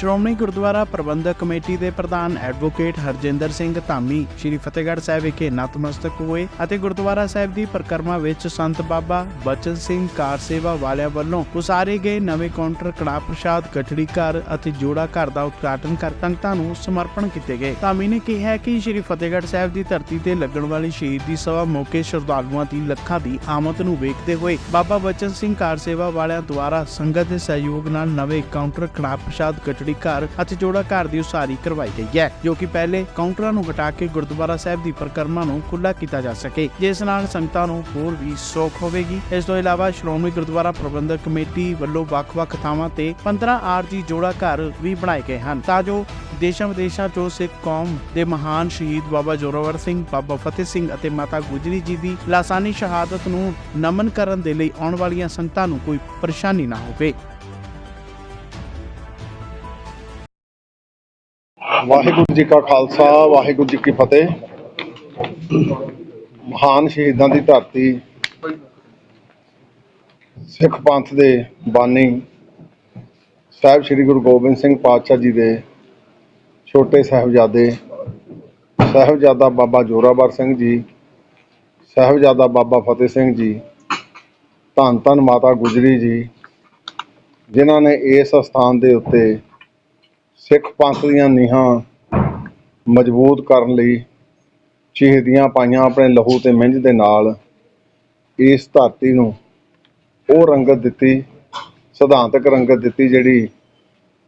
ਸ਼੍ਰੋਮਣੀ ਗੁਰਦੁਆਰਾ ਪ੍ਰਬੰਧਕ committee ਦੇ ਪ੍ਰਧਾਨ advocate Harjinder Singh Dhami, Sri Fatehgarh Sahib ਵਿਖੇ ਨਤਮਸਤਕ ਹੋਏ ਅਤੇ ਗੁਰਦੁਆਰਾ ਸਾਹਿਬ ਦੀ ਪਰਿਕਰਮਾ ਵਿੱਚ ਸੰਤ ਬਾਬਾ ਬਚਨ ਸਿੰਘ ਕਾਰ ਸੇਵਾ ਵਾਲਿਆਂ ਵੱਲੋਂ ਉਸਾਰੇ ਗਏ ਨਵੇਂ ਕਾਊਂਟਰ ਕੜਾਹ ਪ੍ਰਸ਼ਾਦ ਕਠੜੀ ਘਰ ਅਤੇ ਜੋੜਾ ਘਰ ਦਾ ਉਦਘਾਟਨ ਕਰ ਸੰਗਤਾਂ ਨੂੰ ਸਮਰਪਣ ਕੀਤੇ ਗਏ। ਧਾਮੀ ਨੇ ਕਿਹਾ ਕਿ ਸ੍ਰੀ ਫਤਿਹਗੜ੍ਹ ਸਾਹਿਬ ਦੀ ਧਰਤੀ ਤੇ ਲੱਗਣ ਵਾਲੀ ਸ਼ਹੀਦੀ ਸਭਾ ਮੌਕੇ ਸ਼ਰਧਾਲੂਆਂ ਦੀ ਲੱਖਾਂ ਦੀ ਆਮਦ ਨੂੰ ਵੇਖਦੇ ਹੋਏ ਬਾਬਾ ਬਚਨ ਸਿੰਘ ਕਾਰ ਸੇਵਾ ਵਾਲਿਆਂ ਦੁਆਰਾ ਸੰਗਤ ਦੇ ਸਹਿਯੋਗ ਨਾਲ ਨਵੇਂ ਕਾਊਂਟਰ ਕੜਾਹ ਪ੍ਰਸ਼ਾਦ ਕਚੜੀ ਘਰ ਅਤੇ ਜੋੜਾ ਘਰ ਦੀ ਉਸਾਰੀ ਕਰਵਾਈ ਗਈ ਹੈ, ਜੋ ਕਿ ਪਹਿਲੇ ਕਾਊਂਟਰਾਂ ਨੂੰ ਹਟਾ ਕੇ ਗੁਰਦੁਆਰਾ ਸਾਹਿਬ ਦੀ ਪਰਿਕਰਮਾ ਨੂੰ ਖੁੱਲਾ ਕੀਤਾ ਜਾ ਸਕੇ। ਜਿਸ ਨਾਲ ਸੰਗਤਾਂ ਨੂੰ ਹੋਰ ਵੀ ਸੌਖ ਹੋਵੇਗੀ। ਇਸ ਤੋਂ ਇਲਾਵਾ ਸ਼੍ਰੋਮਣੀ ਗੁਰਦੁਆਰਾ ਪ੍ਰਬੰਧਕ ਕਮੇਟੀ ਵੱਲੋਂ ਵੱਖ-ਵੱਖ ਥਾਵਾਂ ਤੇ 15 ਆਰਜੀ ਜੋੜਾ ਘਰ ਵੀ ਬਣਾਏ ਗਏ ਹਨ, ਤਾਂ ਜੋ ਦੇਸ਼ਾਂ ਵਿਦੇਸ਼ਾਂ ਤੋਂ ਸਿੱਖ ਕੌਮ ਦੇ ਮਹਾਨ ਸ਼ਹੀਦ ਬਾਬਾ ਜ਼ੋਰਾਵਰ ਸਿੰਘ, ਬਾਬਾ ਫਤਿਹ ਸਿੰਘ ਅਤੇ ਮਾਤਾ ਗੁਜਰੀ ਜੀ ਦੀ ਲਾਸਾਨੀ ਸ਼ਹਾਦਤ ਨੂੰ ਨਮਨ ਕਰਨ ਦੇ ਲਈ ਆਉਣ ਵਾਲੀਆਂ ਸੰਗਤਾਂ ਨੂੰ ਕੋਈ ਪਰੇਸ਼ਾਨੀ ਨਾ ਹੋਵੇ। ਵਾਹਿਗੁਰੂ ਜੀ ਕਾ ਖਾਲਸਾ, ਵਾਹਿਗੁਰੂ ਜੀ ਕੀ ਫਤਿਹ। ਮਹਾਨ ਸ਼ਹੀਦਾਂ ਦੀ ਧਰਤੀ, ਸਿੱਖ ਪੰਥ ਦੇ ਬਾਨੀ ਸਾਹਿਬ ਸ੍ਰੀ ਗੁਰੂ ਗੋਬਿੰਦ ਸਿੰਘ ਪਾਤਸ਼ਾਹ ਜੀ ਦੇ ਛੋਟੇ ਸਾਹਿਬਜ਼ਾਦੇ, ਸਾਹਿਬਜ਼ਾਦਾ ਬਾਬਾ ਜੋਰਾਵਰ ਸਿੰਘ ਜੀ, ਸਾਹਿਬਜ਼ਾਦਾ ਬਾਬਾ ਫਤਿਹ ਸਿੰਘ ਜੀ, ਧੰਨ ਧੰਨ ਮਾਤਾ ਗੁਜਰੀ ਜੀ, ਜਿਨ੍ਹਾਂ ਨੇ ਇਸ ਸਥਾਨ ਦੇ ਉੱਤੇ ਸਿੱਖ ਪੰਥ ਦੀਆਂ ਨੀਹਾਂ ਮਜ਼ਬੂਤ ਕਰਨ ਲਈ ਸ਼ਹੀਦੀਆਂ ਪਾਈਆਂ ਆਪਣੇ ਲਹੂ ਤੇ ਮਿੰਝ ਦੇ ਨਾਲ ਇਸ ਧਰਤੀ ਨੂੰ ਉਹ ਰੰਗਤ ਦਿੱਤੀ, ਸਿਧਾਂਤਕ ਰੰਗਤ ਦਿੱਤੀ ਜਿਹੜੀ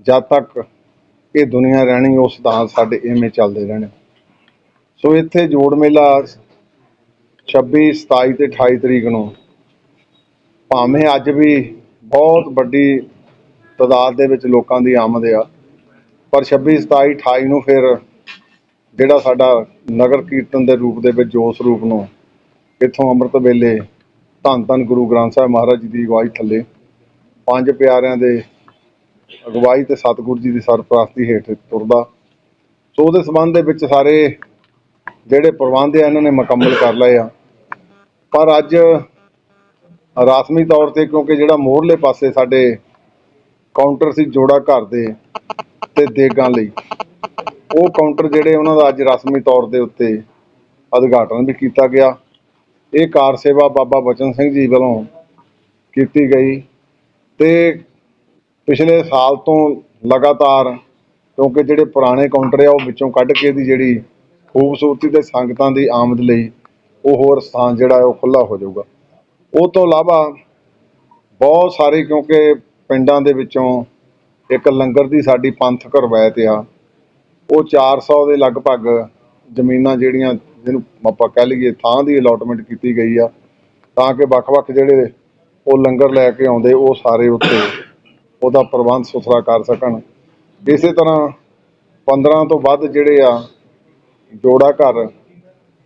ਜਦ ਤੱਕ ਇਹ ਦੁਨੀਆ ਰਹਿਣੀ, ਉਹ ਸਿਧਾਂਤ ਸਾਡੇ ਇਵੇਂ ਚੱਲਦੇ ਰਹਿਣੇ। ਸੋ ਇੱਥੇ ਜੋੜ ਮੇਲਾ 26 27 ਤੇ 28 ਤਰੀਕ ਨੂੰ ਭਾਵੇਂ ਅੱਜ ਵੀ ਬਹੁਤ ਵੱਡੀ ਤਾਦਾਦ ਦੇ ਵਿੱਚ ਲੋਕਾਂ ਦੀ ਆਮਦ ਆ ਪਰ 26 27 28 ਨੂੰ ਫਿਰ ਜਿਹੜਾ ਸਾਡਾ ਨਗਰ ਕੀਰਤਨ ਦੇ ਰੂਪ ਦੇ ਵਿੱਚ ਜੋਸ ਰੂਪ ਨੂੰ ਇੱਥੋਂ ਅੰਮ੍ਰਿਤ ਵੇਲੇ ਧੰਨ ਧੰਨ ਗੁਰੂ ਗ੍ਰੰਥ ਸਾਹਿਬ ਮਹਾਰਾਜ ਜੀ ਦੀ ਅਗਵਾਈ ਥੱਲੇ ਪੰਜ ਪਿਆਰਿਆਂ ਦੇ ਅਗਵਾਈ ਤੇ ਸਤਿਗੁਰੂ ਜੀ ਦੀ ਸਰਪ੍ਰਸਤੀ ਹੇਠ ਤੁਰਦਾ। ਸੋ ਉਹਦੇ ਸੰਬੰਧ ਦੇ ਵਿੱਚ ਸਾਰੇ ਜਿਹੜੇ ਪ੍ਰਬੰਧ ਆ, ਇਹਨਾਂ ਨੇ ਮੁਕੰਮਲ ਕਰ ਲਏ ਆ। ਪਰ ਅੱਜ ਰਸਮੀ ਤੌਰ ਤੇ ਕਿਉਂਕਿ ਜਿਹੜਾ ਮੋਹਰਲੇ ਪਾਸੇ ਸਾਡੇ ਕਾਊਂਟਰ ਸੀ ਜੋੜਾ ਘਰ ਦੇ ਤੇ ਦੇਗਾਂ ਲਈ। ਉਹ ਕਾਊਂਟਰ ਜਿਹੜੇ ਉਹਨਾਂ ਦਾ ਅੱਜ ਰਸਮੀ ਤੌਰ ਦੇ ਉੱਤੇ ਉਦਘਾਟਨ ਵੀ ਕੀਤਾ ਗਿਆ। ਇਹ ਕਾਰ ਸੇਵਾ ਬਾਬਾ ਬਚਨ ਸਿੰਘ ਜੀ ਵੱਲੋਂ ਕੀਤੀ ਗਈ ਤੇ ਪਿਛਲੇ ਸਾਲ ਤੋਂ ਲਗਾਤਾਰ, ਕਿਉਂਕਿ ਜਿਹੜੇ ਪੁਰਾਣੇ ਕਾਊਂਟਰ ਆ, ਉਹ ਵਿੱਚੋਂ ਕੱਢ ਕੇ ਦੀ ਜਿਹੜੀ ਖੂਬਸੂਰਤੀ ਤੇ ਸੰਗਤਾਂ ਦੀ ਆਮਦ ਲਈ ਉਹ ਹੋਰ ਸਥਾਨ ਜਿਹੜਾ ਉਹ ਖੁੱਲਾ ਹੋ ਜਾਊਗਾ। ਉਹ ਤੋਂ ਇਲਾਵਾ ਬਹੁਤ ਸਾਰੇ, ਕਿਉਂਕਿ ਪਿੰਡਾਂ ਦੇ ਵਿੱਚੋਂ ਇੱਕ ਲੰਗਰ ਦੀ ਸਾਡੀ ਪੰਥਕ ਰਵਾਇਤ ਆ, ਉਹ 400 ਦੇ ਲਗਭਗ ਜ਼ਮੀਨਾਂ ਜਿਹੜੀਆਂ ਜਿਹਨੂੰ ਆਪਾਂ ਕਹਿ ਲਈਏ ਥਾਂ ਦੀ ਅਲੋਟਮੈਂਟ ਕੀਤੀ ਗਈ ਆ, ਤਾਂ ਕਿ ਵੱਖ-ਵੱਖ ਜਿਹੜੇ ਉਹ ਲੰਗਰ ਲੈ ਕੇ ਆਉਂਦੇ, ਉਹ ਸਾਰੇ ਉੱਥੇ ਉਹਦਾ ਪ੍ਰਬੰਧ ਸੁਥਰਾ ਕਰ ਸਕਣ। ਇਸੇ ਤਰ੍ਹਾਂ 15 ਤੋਂ ਵੱਧ ਜਿਹੜੇ ਆ ਜੋੜਾ ਘਰ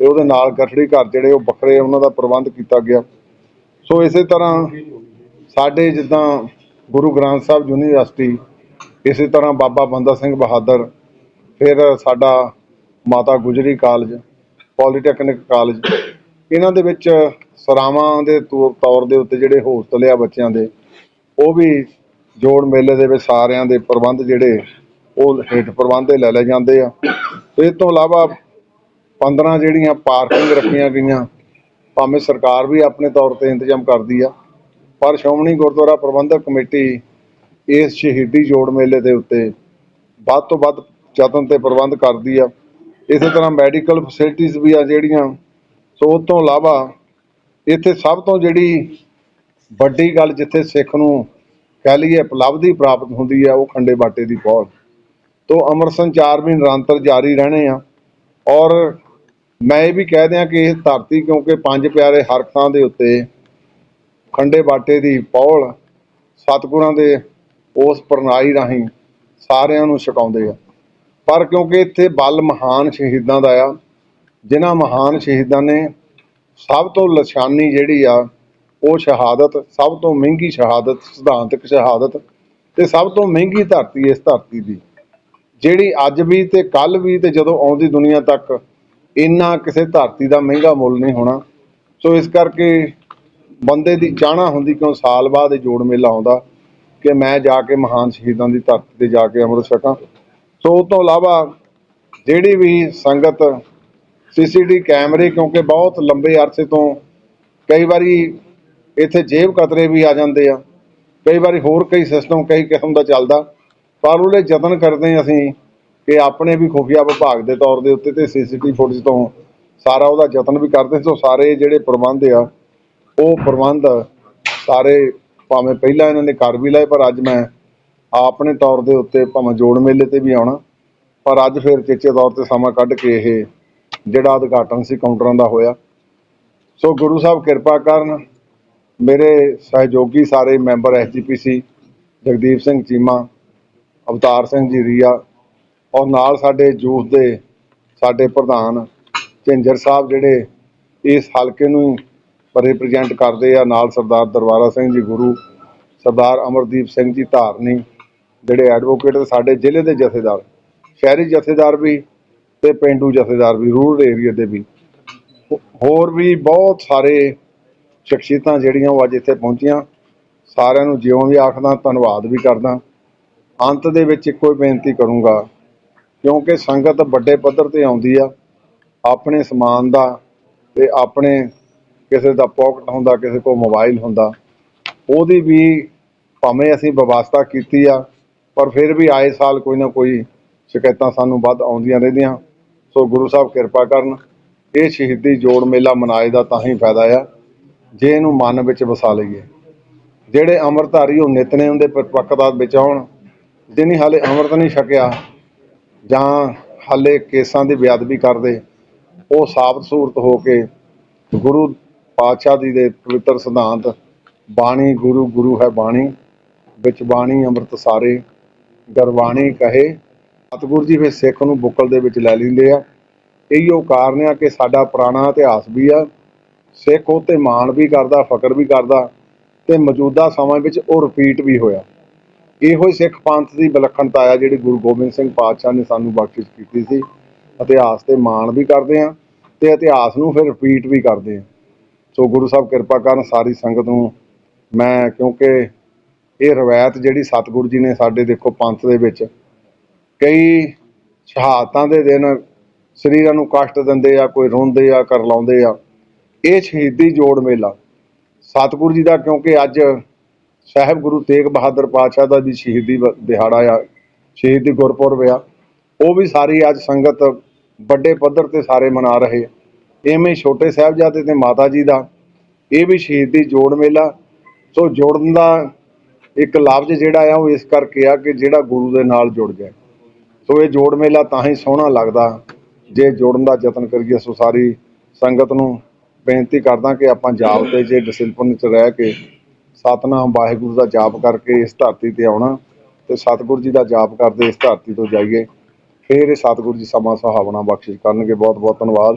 ਤੇ ਉਹਦੇ ਨਾਲ ਗਠੜੀ ਘਰ ਜਿਹੜੇ ਉਹ ਵੱਖਰੇ ਉਹਨਾਂ ਦਾ ਪ੍ਰਬੰਧ ਕੀਤਾ ਗਿਆ। ਸੋ ਇਸੇ ਤਰ੍ਹਾਂ ਸਾਡੇ ਜਿੱਦਾਂ ਗੁਰੂ ਗ੍ਰੰਥ ਸਾਹਿਬ ਯੂਨੀਵਰਸਿਟੀ ਇਸੇ ਤਰ੍ਹਾਂ ਬਾਬਾ ਬੰਦਾ ਸਿੰਘ ਬਹਾਦਰ, ਫਿਰ ਸਾਡਾ Mata Gujri college, polytechnic college. ਇਹਨਾਂ ਦੇ ਵਿੱਚ ਸਰਾਵਾਂ ਦੇ ਤੌਰ ਤੌਰ ਦੇ ਉੱਤੇ ਜਿਹੜੇ ਹੋਸਟਲ ਆ ਬੱਚਿਆਂ ਦੇ, ਉਹ ਵੀ ਜੋੜ ਮੇਲੇ ਦੇ ਵਿੱਚ ਸਾਰਿਆਂ ਦੇ ਪ੍ਰਬੰਧ ਜਿਹੜੇ, ਉਹ ਹੇਠ ਪ੍ਰਬੰਧੇ ਲੈ ਲਏ ਜਾਂਦੇ ਆ। ਤੇ ਇਸ ਤੋਂ ਇਲਾਵਾ 15 ਜਿਹੜੀਆਂ ਪਾਰਕਿੰਗ ਰੱਖੀਆਂ ਗਈਆਂ, ਭਾਵੇਂ ਸਰਕਾਰ ਵੀ ਆਪਣੇ ਤੌਰ ਤੇ ਇੰਤਜ਼ਾਮ ਕਰਦੀ ਆ, ਪਰ ਸ਼੍ਰੋਮਣੀ ਗੁਰਦੁਆਰਾ ਪ੍ਰਬੰਧਕ ਕਮੇਟੀ ਇਸ ਸ਼ਹੀਦੀ ਜੋੜ ਮੇਲੇ ਦੇ ਉੱਤੇ ਵੱਧ ਤੋਂ ਵੱਧ ਯਤਨ ਤੇ ਪ੍ਰਬੰਧ ਕਰਦੀ ਆ। ਇਸੇ ਤਰ੍ਹਾਂ ਮੈਡੀਕਲ ਫੈਸਿਲਿਟੀਆਂ ਵੀ ਆ ਜਿਹੜੀਆਂ, ਸੋ ਉਸ ਤੋਂ ਇਲਾਵਾ ਇੱਥੇ ਸਭ ਤੋਂ ਜਿਹੜੀ ਵੱਡੀ ਗੱਲ ਜਿੱਥੇ ਸਿੱਖ ਨੂੰ ਕਹਿ ਲਈਏ ਉਪਲਬਧੀ ਪ੍ਰਾਪਤ ਹੁੰਦੀ ਆ, ਉਹ ਖੰਡੇ ਬਾਟੇ ਦੀ ਪਹੁੰਚ ਤੋਂ ਅਮਰ ਸੰਚਾਰ ਵੀ ਨਿਰੰਤਰ ਜਾਰੀ ਰਹਿਣੇ ਆ। ਔਰ ਮੈਂ ਇਹ ਵੀ ਕਹਿ ਦਿਆਂ ਕਿ ਇਹ ਧਰਤੀ ਕਿਉਂਕਿ ਪੰਜ ਪਿਆਰੇ ਹਰਕਤਾਂ ਦੇ ਉੱਤੇ ਖੰਡੇ ਬਾਟੇ ਦੀ ਪੌਲ ਸਤਿਗੁਰਾਂ ਦੇ ਉਸ ਪ੍ਰਣਾਲੀ ਰਾਹੀਂ ਸਾਰਿਆਂ ਨੂੰ ਛਕਾਉਂਦੇ ਆ। ਪਰ ਕਿਉਂਕਿ ਇੱਥੇ ਬਲ ਮਹਾਨ ਸ਼ਹੀਦਾਂ ਦਾ ਆ, ਜਿਨ੍ਹਾਂ ਮਹਾਨ ਸ਼ਹੀਦਾਂ ਨੇ ਸਭ ਤੋਂ ਲਸ਼ਾਨੀ ਜਿਹੜੀ ਆ, ਉਹ ਸ਼ਹਾਦਤ, ਸਭ ਤੋਂ ਮਹਿੰਗੀ ਸ਼ਹਾਦਤ, ਸਿਧਾਂਤਕ ਸ਼ਹਾਦਤ ਤੇ ਸਭ ਤੋਂ ਮਹਿੰਗੀ ਧਰਤੀ ਇਸ ਧਰਤੀ ਦੀ। ਜਿਹੜੀ ਅੱਜ ਵੀ ਤੇ ਕੱਲ ਵੀ ਤੇ ਜਦੋਂ ਆਉਂਦੀ ਦੁਨੀਆ ਤੱਕ ਇੰਨਾ ਕਿਸੇ ਧਰਤੀ ਦਾ ਮਹਿੰਗਾ ਮੁੱਲ ਨਹੀਂ ਹੋਣਾ। ਸੋ ਇਸ ਕਰਕੇ ਬੰਦੇ ਦੀ ਚਾਹਨਾ ਹੁੰਦੀ ਕਿਉਂ ਸਾਲ ਬਾਅਦ ਇਹ ਜੋੜ ਮੇਲਾ ਆਉਂਦਾ। ਕਿ ਮੈਂ ਜਾ ਕੇ ਮਹਾਨ ਸ਼ਹੀਦਾਂ ਦੀ ਧਰਤੀ ਤੇ ਜਾ ਕੇ ਅੰਮ੍ਰਿਤ ਛਕਾਂ। ਸੋ ਉਹ ਤੋਂ ਇਲਾਵਾ ਜਿਹੜੀ ਵੀ ਸੰਗਤ ਸੀਸੀਟੀ ਕੈਮਰੇ, ਕਿਉਂਕਿ ਬਹੁਤ ਲੰਬੇ ਅਰਸੇ ਤੋਂ ਕਈ ਵਾਰੀ ਇੱਥੇ ਜੇਬ ਕਤਰੇ ਵੀ ਆ ਜਾਂਦੇ ਆ। ਕਈ ਵਾਰੀ ਹੋਰ ਕਈ ਸਿਸਟਮ ਕਈ ਕਿਸਮ ਦਾ ਚੱਲਦਾ। ਪਰ ਉਹਲੇ ਯਤਨ ਕਰਦੇ ਹਾਂ ਅਸੀਂ ਕਿ ਆਪਣੇ ਵੀ ਖੁਫੀਆ ਵਿਭਾਗ ਦੇ ਤੌਰ ਦੇ ਉੱਤੇ ਤੇ ਸੀਸੀਟੀ ਫੁਟੇਜ ਤੋਂ ਸਾਰਾ ਉਹਦਾ ਯਤਨ ਵੀ ਕਰਦੇ ਸੋ ਸਾਰੇ ਜਿਹੜੇ ਪ੍ਰਬੰਧ ਆ, ਉਹ ਪ੍ਰਬੰਧ ਸਾਰੇ ਭਾਵੇਂ ਪਹਿਲਾਂ ਇਹਨਾਂ ਨੇ ਕਰ ਵੀ ਲਏ, ਪਰ ਅੱਜ ਮੈਂ ਆਪਣੇ ਤੌਰ ਦੇ ਉੱਤੇ ਭਾਵੇਂ ਜੋੜ ਮੇਲੇ ਤੇ ਵੀ ਆਉਣਾ, ਪਰ ਅੱਜ ਫਿਰ ਚੇਚੇ ਤੌਰ ਤੇ ਸਮਾਂ ਕੱਢ ਕੇ ਇਹ ਜਿਹੜਾ ਉਦਘਾਟਨ ਸੀ ਕਾਊਂਟਰਾਂ ਦਾ ਹੋਇਆ। ਸੋ ਗੁਰੂ ਸਾਹਿਬ ਕਿਰਪਾ ਕਰਨ, ਮੇਰੇ ਸਹਿਯੋਗੀ ਸਾਰੇ ਮੈਂਬਰ ਐਸਜੀਪੀਸੀ ਜਗਦੀਪ ਸਿੰਘ ਚੀਮਾ, ਅਵਤਾਰ ਸਿੰਘ ਜੀ ਰੀਆ, ਔਰ ਨਾਲ ਸਾਡੇ ਜੂਥ ਦੇ ਸਾਡੇ ਪ੍ਰਧਾਨ ਝਿੰਜਰ ਸਾਹਿਬ ਜਿਹੜੇ ਇਸ ਹਲਕੇ ਨੂੰ ਰਿਪਰੈਜ਼ੈਂਟ ਕਰਦੇ ਆ ਨਾਲ ਸਰਦਾਰ ਦਰਬਾਰਾ ਸਿੰਘ ਜੀ, ਗੁਰੂ ਸਰਦਾਰ ਅਮਰਦੀਪ ਸਿੰਘ ਜੀ ਧਾਰਨੀ, ਜਿਹੜੇ ਐਡਵੋਕੇਟ ਸਾਡੇ ਜ਼ਿਲ੍ਹੇ ਦੇ ਜਥੇਦਾਰ, ਸ਼ਹਿਰੀ ਜਥੇਦਾਰ ਵੀ ਤੇ ਪਿੰਡੂ ਜਥੇਦਾਰ ਵੀ ਰੂਰਲ ਏਰੀਆ ਦੇ ਵੀ। ਹੋਰ ਵੀ ਬਹੁਤ ਸਾਰੇ ਸ਼ਖਸੀਅਤਾਂ ਜਿਹੜੀਆਂ ਉਹ ਅੱਜ ਇੱਥੇ ਪਹੁੰਚੀਆਂ। ਸਾਰਿਆਂ ਨੂੰ ਜਿਉਂ ਵੀ ਆਖਦਾ, ਧੰਨਵਾਦ ਵੀ ਕਰਦਾ। ਅੰਤ ਦੇ ਵਿੱਚ ਇੱਕੋ ਹੀ ਬੇਨਤੀ ਕਰੂੰਗਾ, ਕਿਉਂਕਿ ਸੰਗਤ ਵੱਡੇ ਪੱਧਰ ਤੇ ਆਉਂਦੀ ਆ, ਆਪਣੇ ਸਮਾਨ ਦਾ ਤੇ ਆਪਣੇ ਕਿਸੇ ਦਾ ਪਾਕਟ ਹੁੰਦਾ, ਕਿਸੇ ਕੋਲ ਮੋਬਾਈਲ ਹੁੰਦਾ, ਉਹਦੀ ਵੀ ਭਾਵੇਂ ਅਸੀਂ ਵਿਵਸਥਾ ਕੀਤੀ ਆ, ਪਰ ਫਿਰ ਵੀ ਆਏ ਸਾਲ ਕੋਈ ਨਾ ਕੋਈ ਸ਼ਿਕਾਇਤਾਂ ਸਾਨੂੰ ਵੱਧ ਆਉਂਦੀਆਂ ਰਹਿੰਦੀਆਂ। ਸੋ ਗੁਰੂ ਸਾਹਿਬ ਕਿਰਪਾ ਕਰਨ, ਇਹ ਸ਼ਹੀਦੀ ਜੋੜ ਮੇਲਾ ਮਨਾਏ ਦਾ ਤਾਂ ਹੀ ਫਾਇਦਾ ਆ, ਜੇ ਇਹਨੂੰ ਮਨ ਵਿੱਚ ਵਸਾ ਲਈਏ। ਜਿਹੜੇ ਅੰਮ੍ਰਿਤਧਾਰੀ ਉਹ ਨਿਤਨੇਮ ਦੇ ਪਰਪੱਕਤਾ ਵਿੱਚ ਆਉਣ ਜਿਹਨੇ ਹਾਲੇ ਅੰਮ੍ਰਿਤ ਨਹੀਂ ਛਕਿਆ, ਜਾਂ ਹਾਲੇ ਕੇਸਾਂ ਦੀ ਬੇਅਦਬੀ ਕਰਦੇ, ਉਹ ਸਾਬਤ ਸੂਰਤ ਹੋ ਕੇ ਗੁਰੂ ਪਾਤਸ਼ਾਹ ਜੀ ਦੇ ਪਵਿੱਤਰ ਸਿਧਾਂਤ, ਬਾਣੀ ਗੁਰੂ ਗੁਰੂ ਹੈ ਬਾਣੀ, ਵਿੱਚ ਬਾਣੀ ਅੰਮ੍ਰਿਤ ਸਾਰੇ ਗਰਵਾਣੀ ਕਹੇ, ਸਤਿਗੁਰੂ ਜੀ ਫਿਰ ਸਿੱਖ ਨੂੰ ਬੁੱਕਲ ਦੇ ਵਿੱਚ ਲੈ ਲੈਂਦੇ ਆ। ਇਹੋ ਕਾਰਨ ਆ ਕਿ ਸਾਡਾ ਪੁਰਾਣਾ ਇਤਿਹਾਸ ਵੀ ਆ, ਸਿੱਖ ਉਹ ਤੇ ਮਾਣ ਵੀ ਕਰਦਾ ਫਕਰ ਵੀ ਕਰਦਾ, ਤੇ ਮੌਜੂਦਾ ਸਮਾਂ ਵਿੱਚ ਉਹ ਰਿਪੀਟ ਵੀ ਹੋਇਆ। ਇਹੋ ਹੀ ਸਿੱਖ ਪੰਥ ਦੀ ਵਿਲੱਖਣਤਾ ਆ ਜਿਹੜੀ ਗੁਰੂ ਗੋਬਿੰਦ ਸਿੰਘ ਪਾਤਸ਼ਾਹ ਨੇ ਸਾਨੂੰ ਬਖਸ਼ਿਸ਼ ਕੀਤੀ ਸੀ। ਇਤਿਹਾਸ ਤੇ ਮਾਣ ਵੀ ਕਰਦੇ ਆ, ਤੇ ਇਤਿਹਾਸ ਨੂੰ ਫਿਰ ਰਿਪੀਟ ਵੀ ਕਰਦੇ ਆ। ਸੋ ਗੁਰੂ ਸਾਹਿਬ ਕਿਰਪਾ ਕਰਨ ਸਾਰੀ ਸੰਗਤ ਨੂੰ ਮੈਂ ਕਿਉਂਕਿ ਇਹ ਰਵਾਇਤ ਜਿਹੜੀ ਸਤਿਗੁਰੂ ਜੀ ਨੇ ਸਾਡੇ ਦੇਖੋ ਪੰਥ ਦੇ ਵਿੱਚ ਕਈ ਸ਼ਹਾਦਤਾਂ ਦੇ ਦਿਨ ਸਰੀਰਾਂ ਨੂੰ ਕਸ਼ਟ ਦਿੰਦੇ ਆ, ਕੋਈ ਰੋਂਦੇ ਆ ਕਰਲਾਉਂਦੇ ਆ। ਇਹ ਸ਼ਹੀਦੀ ਜੋੜ ਮੇਲਾ। ਸਤਿਗੁਰੂ ਜੀ ਦਾ ਕਿਉਂਕਿ ਅੱਜ ਸਾਹਿਬ ਗੁਰੂ ਤੇਗ ਬਹਾਦਰ ਪਾਤਸ਼ਾਹ ਦਾ ਵੀ ਸ਼ਹੀਦੀ ਵ- ਦਿਹਾੜਾ ਆ, ਸ਼ਹੀਦੀ ਗੁਰਪੁਰਬ ਆ। ਉਹ ਵੀ ਸਾਰੀ ਅੱਜ ਸੰਗਤ ਵੱਡੇ ਪੱਧਰ ਤੇ ਸਾਰੇ ਮਨਾ ਰਹੇ ਐਵੇਂ ਇਵੇਂ ਛੋਟੇ ਸਾਹਿਬਜ਼ਾਦੇ ਤੇ ਮਾਤਾ ਜੀ ਦਾ, ਇਹ ਵੀ ਸ਼ਹੀਦੀ ਜੋੜ ਮੇਲਾ। ਸੋ ਜੋੜਨ ਦਾ ਇੱਕ ਲਫ਼ਜ਼ ਜਿਹੜਾ ਆ, ਉਹ ਇਸ ਕਰਕੇ ਆ ਕਿ ਜਿਹੜਾ ਗੁਰੂ ਦੇ ਨਾਲ ਜੁੜ ਗਿਆ। ਸੋ ਇਹ ਜੋੜ ਮੇਲਾ ਤਾਂ ਹੀ ਸੋਹਣਾ ਲੱਗਦਾ, ਜੇ ਜੋੜਨ ਦਾ ਯਤਨ ਕਰੀਏ। ਸੋ ਸਾਰੀ ਸੰਗਤ ਨੂੰ ਬੇਨਤੀ ਕਰਦਾ ਕਿ ਆਪਾਂ ਜਾਪ ਤੇ ਜੇ ਡਿਸਪਲਿਨ ਚ ਰਹਿ ਕੇ ਸਤਨਾਮ ਵਾਹਿਗੁਰੂ ਦਾ ਜਾਪ ਕਰਕੇ ਇਸ ਧਰਤੀ ਤੇ ਆਉਣਾ ਤੇ ਸਤਿਗੁਰੂ ਜੀ ਦਾ ਜਾਪ ਕਰਦੇ ਇਸ ਧਰਤੀ ਤੋਂ ਜਾਈਏ, ਫਿਰ ਇਹ ਸਤਿਗੁਰੂ ਜੀ ਸਮਾਂ ਸੁਹਾਵਣਾ ਬਖਸ਼ਿਸ਼ ਕਰਨਗੇ। ਬਹੁਤ ਬਹੁਤ ਧੰਨਵਾਦ।